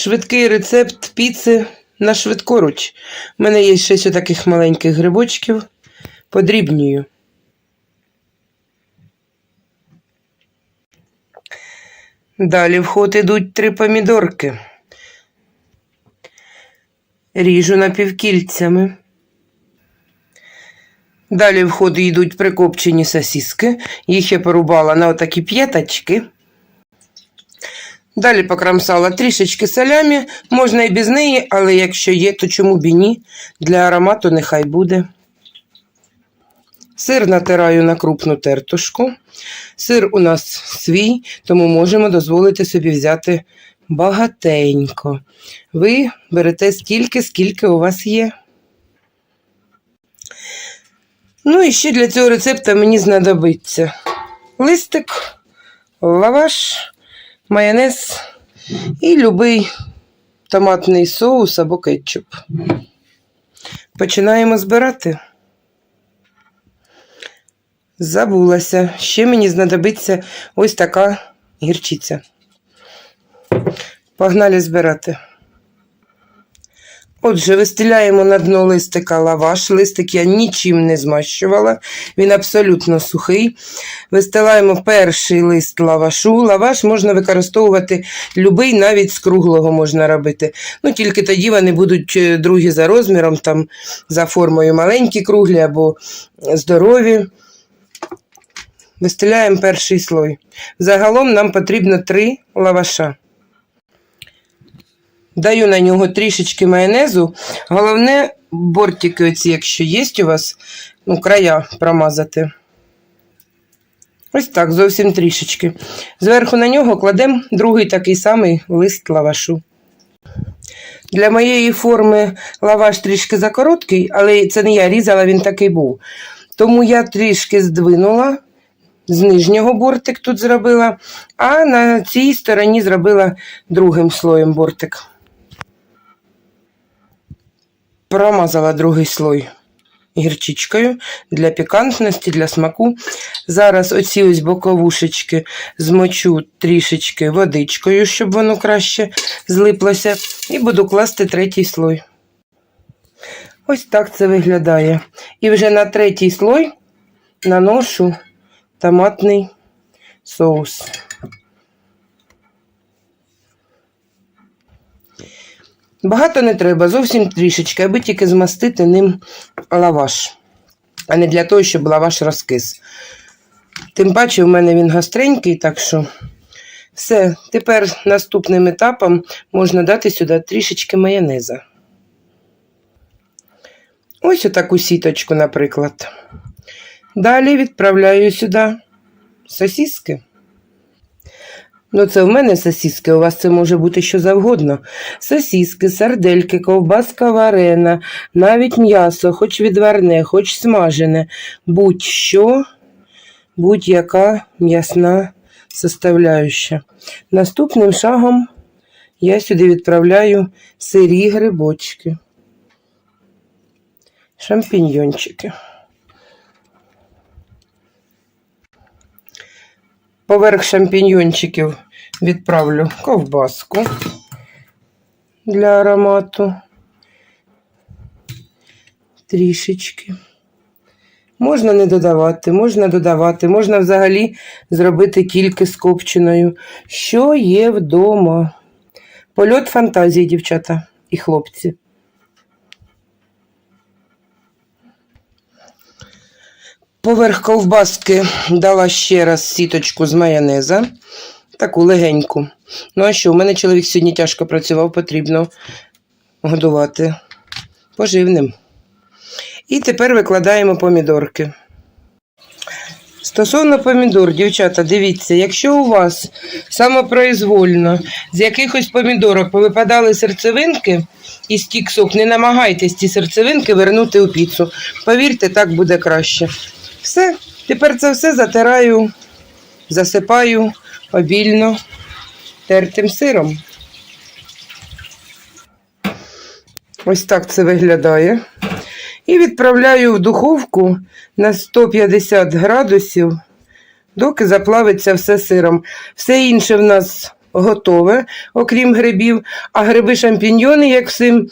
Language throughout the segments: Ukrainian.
Швидкий рецепт піци на швидкоруч. У мене є шість отаких маленьких грибочків. Подрібнюю. Далі в ход ідуть три помідорки. Ріжу напівкільцями. Далі в ход йдуть прикопчені сосиски. Їх я порубала на отакі п'ятачки. Далі покрамсала трішечки салямі, можна і без неї, але якщо є, то чому б і ні. Для аромату нехай буде. Сир натираю на крупну тертушку. Сир у нас свій, тому можемо дозволити собі взяти багатенько. Ви берете стільки, скільки у вас є. Ну і ще для цього рецепта мені знадобиться листик, лаваш, майонез і любий томатний соус або кетчуп. Починаємо збирати. Забулася. Ще мені знадобиться ось така гірчиця. Погнали збирати. Отже, вистеляємо на дно листика лаваш. Листик я нічим не змащувала, він абсолютно сухий. Вистилаємо перший лист лавашу. Лаваш можна використовувати любий, навіть з круглого можна робити. Ну, тільки тоді вони будуть е, другі за розміром, там за формою маленькі круглі або здорові. Вистеляємо перший слой. Загалом нам потрібно три лаваша. Даю на нього трішечки майонезу. Головне, бортики, оці, якщо є у вас, ну, края промазати. Ось так, зовсім трішечки. Зверху на нього кладемо другий такий самий лист лавашу. Для моєї форми лаваш трішки закороткий, але це не я різала, він такий був. Тому я трішки здвинула, з нижнього бортик тут зробила, а на цій стороні зробила другим слоєм бортик. Промазала другий слой гірчичкою для пікантності, для смаку. Зараз оці ось боковушечки змочу трішечки водичкою, щоб воно краще злиплося, і буду класти третій слой. Ось так це виглядає. І вже на третій слой наношу томатний соус. Багато не треба, зовсім трішечки, аби тільки змастити ним лаваш, а не для того, щоб лаваш розкис. Тим паче, в мене він гостренький, так що все. Тепер наступним етапом можна дати сюди трішечки майонеза. Ось отаку сіточку, наприклад. Далі відправляю сюди сосиски. Ну, це в мене сосиски, у вас це може бути що завгодно. Сосиски, сардельки, ковбаска варена, навіть м'ясо, хоч відварне, хоч смажене, будь-що, будь-яка м'ясна составляюща. Наступним шагом я сюди відправляю сирі грибочки, шампіньйончики. Поверх шампіньйончиків відправлю ковбаску для аромату. Трішечки. Можна не додавати, можна додавати, можна взагалі зробити кільки з копченою. Що є вдома? Польот фантазії, дівчата і хлопці. Поверх ковбаски дала ще раз сіточку з майонеза, таку легеньку. Ну, а що, у мене чоловік сьогодні тяжко працював, потрібно годувати поживним. І тепер викладаємо помідорки. Стосовно помідор, дівчата, дивіться, якщо у вас самопроізвольно з якихось помідорок повипадали серцевинки і стік сок, не намагайтесь ці серцевинки вернути у піцу. Повірте, так буде краще. Все, тепер це все затираю, засипаю обільно тертим сиром. Ось так це виглядає. І відправляю в духовку на 150 градусів, доки заплавиться все сиром. Все інше в нас готове, окрім грибів, а гриби шампіньйони, як всім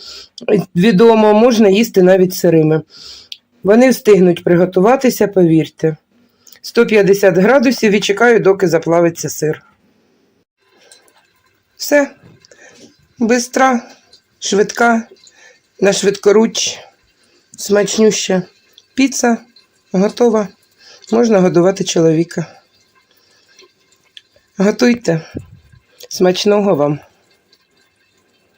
відомо, можна їсти навіть сирими. Вони встигнуть приготуватися, повірте. 150 градусів і чекаю, доки заплавиться сир. Все. Бистра, швидка, на швидкоруч, смачнюща піца готова. Можна годувати чоловіка. Готуйте. Смачного вам!